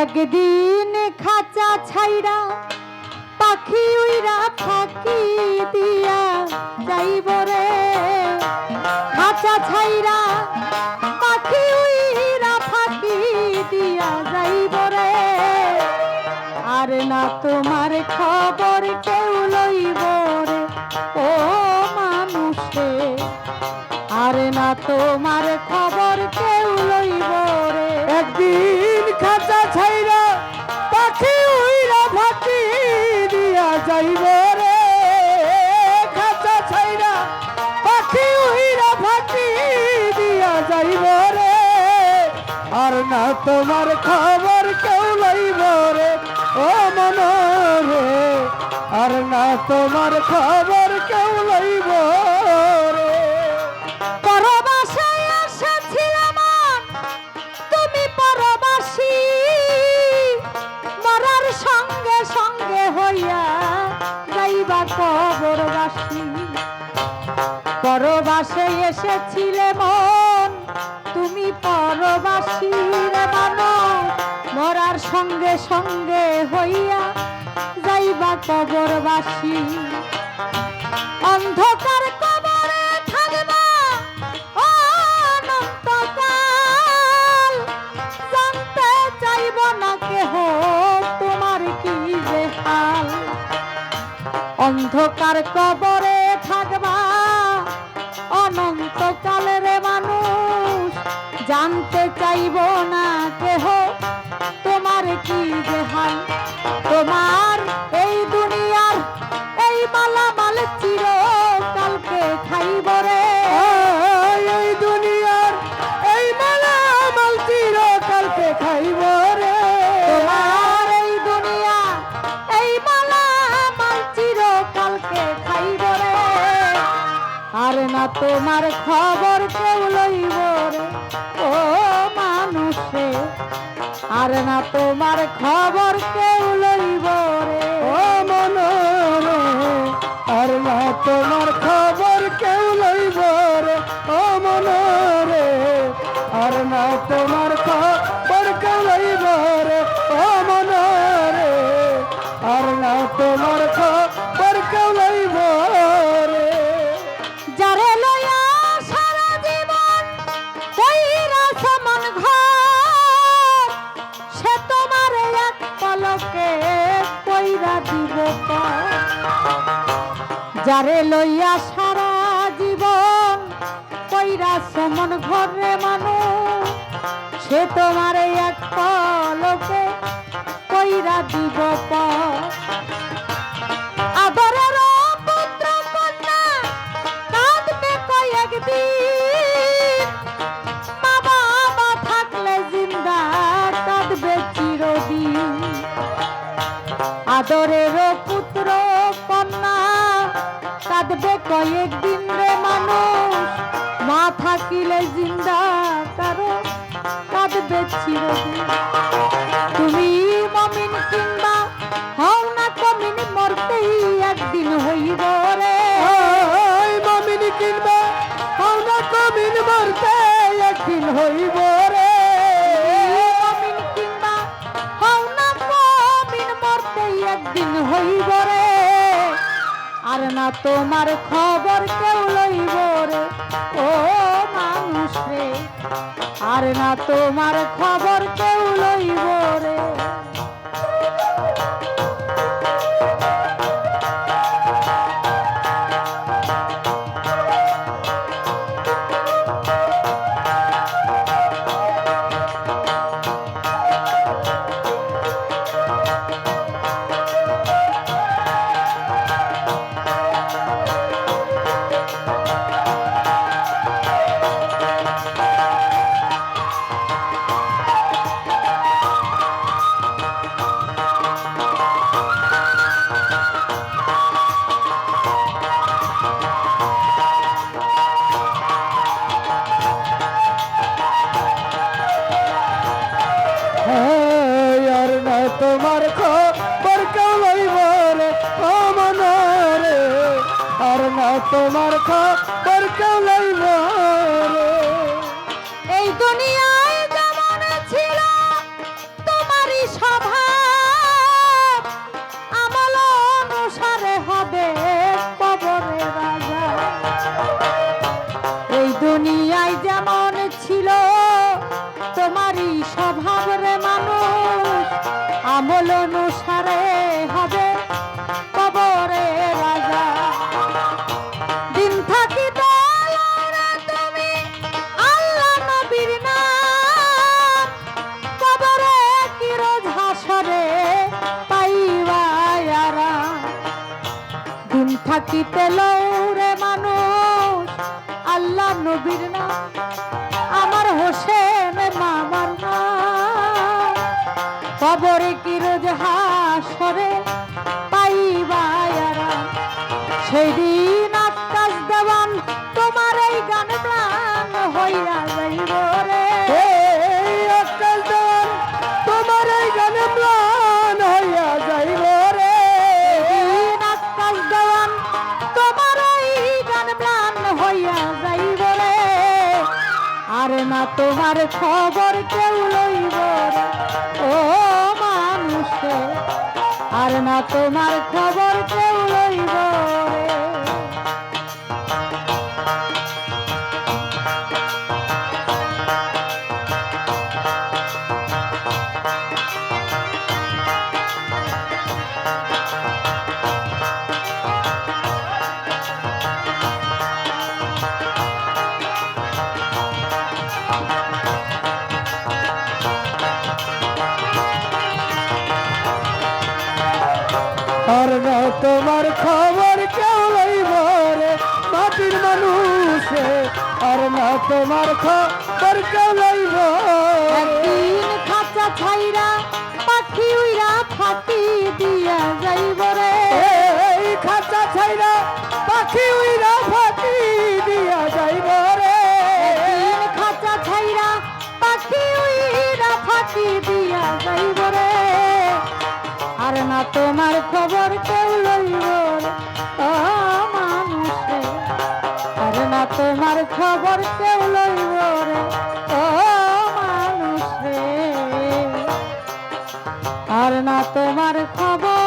একদিন খাঁচা ছাইরা পাখি উইরা ফাঁকি দিয়া যাইব রে। খাঁচা ছাইরা পাখি না তোমার খবর কেউ লইব রে। ও মানুষে, আর না তোমার খবর কেউ লইব রে। একদিন খাঁচা ছাইরা পাখি উইরা ফাঁকি দিয়া যাইব রে। খাঁচা ছাইরা পাখি উইরা ফাঁকি দিয়া যাইব রে। আর না তোমার খবর তোমার খবর কেউ লইব রে। তুমি মরার সঙ্গে সঙ্গে হইয়া পরবাসে এসেছিলে মন, তুমি পরবাসী রে মানব মরার সঙ্গে সঙ্গে যাইবা কবরবাসী অন্ধকার কবরে চাইব না কেহ তোমার কি যে হাল। অন্ধকার কবরে থাকবা অনন্তকালের মানুষ। জানতে চাইব না কেহ তোমার কি যে হাল। তোমার না তোমার খবর কেউ লইব রে? ও মানুষে, আর না তোমার খবর কেউ লইব রে? ও মন আর না তোমার খবর কেউ লইব যারে লইয়া সারা জীবন কইরা সমান ঘরে মানুষ সে তোমার এক পলকে কইরা দিব। আদরের পুত্র কন্যা, কাঁদবে বাবা থাকলে জিন্দা, কাঁদবে চিরদিন। আদরের কয়েকদিন রে মানুষ মা থাকিলে জিন্দা কারও কাঁদবে চিরদিন। তুমি মমিন কিংবা হও না কমিন মরতেই একদিন হইব রে। মমিনি কিনবা পাওনা কমিন মরতে একদিন হইব রে। মমিন কিংবা হও না কমিন মরতেই একদিন হইব আর না তোমার খবর কেউ লইব রে। ও মানুষ রে, আর না তোমার খবর কেউ লইব রে। থাকিতে লৌরে মানুষ, আল্লাহ নবীর নাম। আমার হোসেন মামার নাম। কবরে কি রোজ হাসরে পাইবা আরাম। সেই দিন আকাশ দেওয়ান, তোমার এই গান প্রাণ হইয়া না তোমার খবর কেউ লইব ও মানুষ আর না তোমার খবর কেউ লইব আর না তোমার খবর কেউ লইবরে মাটির মানুষে আর না তোমার খবর কেউ লইব একদিন খাঁচা ছাইরা পাখি উইরা ফাঁকি দিয়া যাইব রে। খাঁচা ছাইরা পাখি উইরা ফাঁকি আর না তোমার খবর কেউ লইব আর না তোমার খবর কেউ লইব আর না তোমার খবর